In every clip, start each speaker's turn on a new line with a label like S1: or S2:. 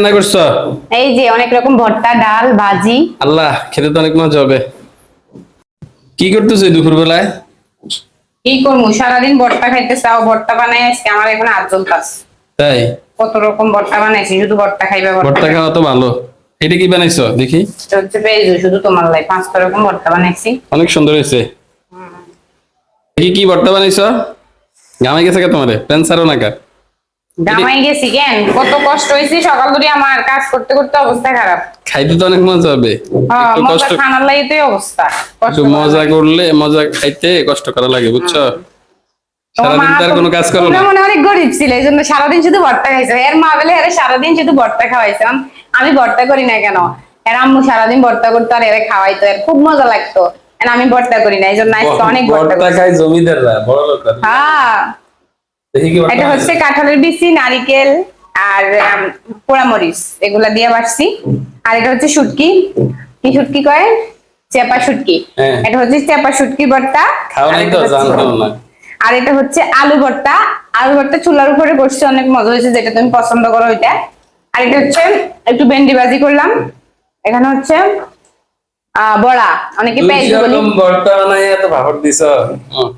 S1: রান্না করছ?
S2: এই যে অনেক রকম ভর্তা ডাল ভাজি।
S1: আল্লাহ খেতে তো অনেক মজা হবে। কি করতেছো দুপুর বেলায়
S2: কি করব সারাদিন ভর্তা খাইতে চাও ভর্তা বানাই আজকে। আমার এখন আট জলতাস
S1: তাই?
S2: কত রকম ভর্তা বানাইছি শুধু ভর্তা খাইবে ভর্তা
S1: খাওয়া তো ভালো। এটা কি বানাইছো? দেখি।
S2: হচ্ছে পেঁয়াজু শুধু তোমার লাই। পাঁচটা রকম ভর্তা বানাইছি।
S1: অনেক সুন্দর হয়েছে। দেখি কি ভর্তা বানাইছো? গামে গেছে কে তোমারে? প্যান্সারও নাকা
S2: গেছি কেন? কত কষ্ট হয়েছে সকাল ধরে আমার কাজ করতে করতে অবস্থা খারাপ।
S1: খাইতে তো অনেক মজা হবে।
S2: হ্যাঁ
S1: কষ্ট
S2: খানার অবস্থা।
S1: একটু মজা করলে মজা খাইতে কষ্ট করা লাগে বুঝছ? সারাদিন তার কোনো কাজ করো না।
S2: মনে অনেক গরিব ছিল এই জন্য সারাদিন শুধু ভর্তা খাইছো। এর মা বলে আরে সারাদিন শুধু ভর্তা খাওয়াইছিলাম। আমি ভর্তা করি না কেন? এর আম্মু সারাদিন ভর্তা করতো আর এরা খাওয়াইতো এর খুব মজা লাগতো। আমি ভর্তা করি না এই জন্য অনেক ভর্তা।
S1: খাই জমিদাররা বড় লোকরা।
S2: হ্যাঁ। এটা হচ্ছে কাঁঠালের বিচি নারিকেল আর পোড়ামরিচ এগুলা দিয়ে বাড়ছি আর এটা হচ্ছে শুটকি। কি শুটকি কয়? চেপা শুটকি।
S1: হ্যাঁ।
S2: এটা হচ্ছে চেপা শুটকি ভর্তা। আর এটা হচ্ছে- আলু ভর্তা। আলু ভর্তা চুলার উপরে করছি অনেক মজা হয়েছে যেটা তুমি পছন্দ করো ওইটা। আর এটা হচ্ছে একটু ভেন্ডি ভাজি করলাম। এখানে হচ্ছে বড়া। অনেকে পেঁয়াজ বলি।
S1: ভর্তা বানাই এত ভাবর দিছ।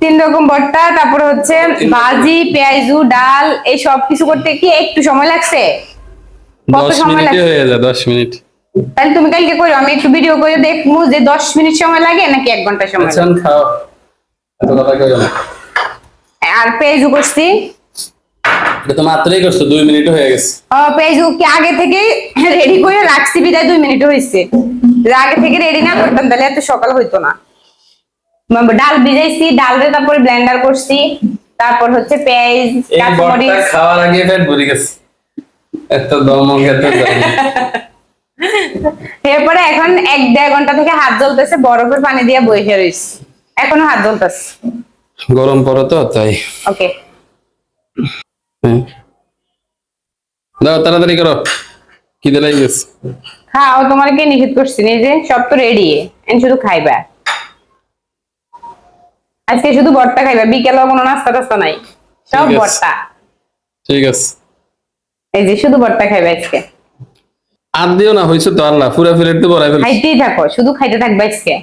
S2: তিন রকম ভর্তা তারপরে হচ্ছে ভাজি পেঁয়াজু ডাল এই সব কিছু করতে কি একটু সময় লাগছে? কত সময় লাগছে?
S1: হয়ে যায় মিনিট।
S2: তাহলে তুমি কালকে করো আমি একটু ভিডিও করে দেখব যে দশ মিনিট সময় লাগে নাকি এক ঘণ্টা সময়
S1: আচ্ছা খাও। এত কথা কইও না।
S2: আর পেঁয়াজু করছি।
S1: তো মাত্রই করছ দুই মিনিট হয়ে গেছে।
S2: ও কি আগে থেকেই রেডি করে রাখছি বিদায় দুই মিনিট হয়েছে আগে থেকে রেডি না করতাম তাহলে এত সকাল হইতো না। ডাল ভিজাইছি ডালরে তারপরে ব্লেন্ডার করছি তারপর হচ্ছে পেঁয়াজ কাঁচামরিচ।
S1: খাওয়ার আগে পেট ভরে গেছে। এত
S2: এরপরে এখন এক দেড় ঘণ্টা থেকে হাত জ্বলতেছে বরফের পানি দিয়ে বসে রয়েছে এখনও হাত জ্বলতেছে।
S1: গরম পড়ে তো তাই।
S2: ওকে।
S1: দাও তাড়াতাড়ি করো। খিদে লেগে গেছে
S2: খাও তোমার কে নিষেধ করছি? এই যে সব তো রেডি শুধু খাইবা। আজকে শুধু ভর্তা খাইবা। বিকেলেও কোনো নাস্তা টাস্তা নাই। সব ভর্তা।
S1: ঠিক আছে।
S2: এই যে শুধু ভর্তা খাইবা আজকে।
S1: আর দিও না হয়েছে তো আল্লাহ। পুরা ফিরে তো বড়াই ফেলছি।
S2: খাইতেই থাকো। শুধু খাইতে থাকবে আজকে।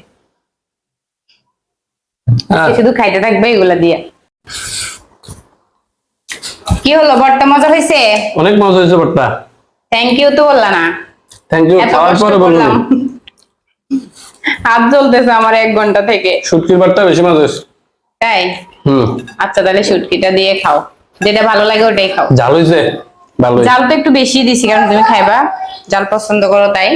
S1: হ্যাঁ,
S2: আজকে শুধু খাইতে থাকবে এগুলা দিয়ে। কি হলো ভর্তা মজা হয়েছে
S1: অনেক মজা হয়েছে ভর্তা
S2: থ্যাংক ইউ তো বললা না।
S1: থ্যাংক ইউ খাওয়ার পরে বললাম।
S2: হাত জ্বলতেছে আমার এক ঘণ্টা থেকে।
S1: শুটকির ভর্তা বেশি মজা হয়েছে
S2: তাই?
S1: হুম।
S2: আচ্ছা তাহলে শুটকিটা দিয়ে খাও। যেটা ভালো লাগে ওটাই খাও।
S1: জাল হয়েছে ভালো
S2: জাল তো একটু বেশি দিছি কারণ তুমি খাইবা। জাল পছন্দ করো তাই।